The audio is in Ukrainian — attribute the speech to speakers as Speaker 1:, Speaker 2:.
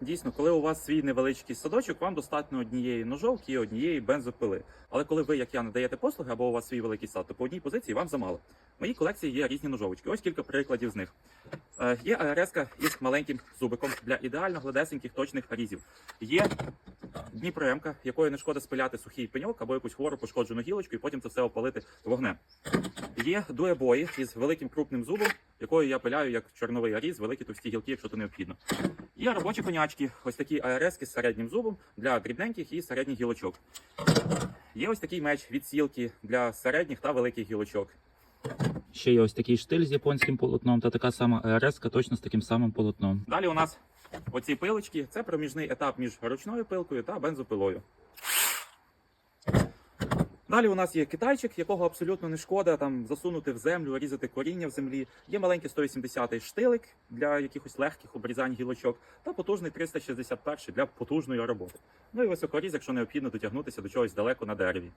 Speaker 1: Дійсно, коли у вас свій невеличкий садочок, вам достатньо однієї ножовки і однієї бензопили. Але коли ви, як я, надаєте послуги або у вас свій великий сад, то по одній позиції вам замало. В моїй колекції є різні ножовочки. Ось кілька прикладів з них. Е, є АРС із маленьким зубиком для ідеально гладесеньких точних різів. Є Дніпроемка, якою не шкода спиляти сухий пеньок або якусь хвору пошкоджену гілочку, і потім це все опалити вогнем. Є дуебої із великим крупним зубом, якою я пиляю як чорновий різ, великі товсті гілки, якщо то необхідно. Є робочі конячки, ось такі АРС з середнім зубом для дрібненьких і середніх гілочок. Є ось такий меч від сілки для середніх та великих гілочок.
Speaker 2: Ще є ось такий штиль з японським полотном та така сама АРС точно з таким самим полотном.
Speaker 1: Далі у нас оці пилочки це проміжний етап між ручною пилкою та бензопилою. Далі у нас є китайчик, якого абсолютно не шкода там засунути в землю, різати коріння в землі. Є маленький 180 штилик для якихось легких обрізань гілочок, та потужний 361 для потужної роботи. Ну і високоріз, якщо необхідно дотягнутися до чогось далеко на дереві.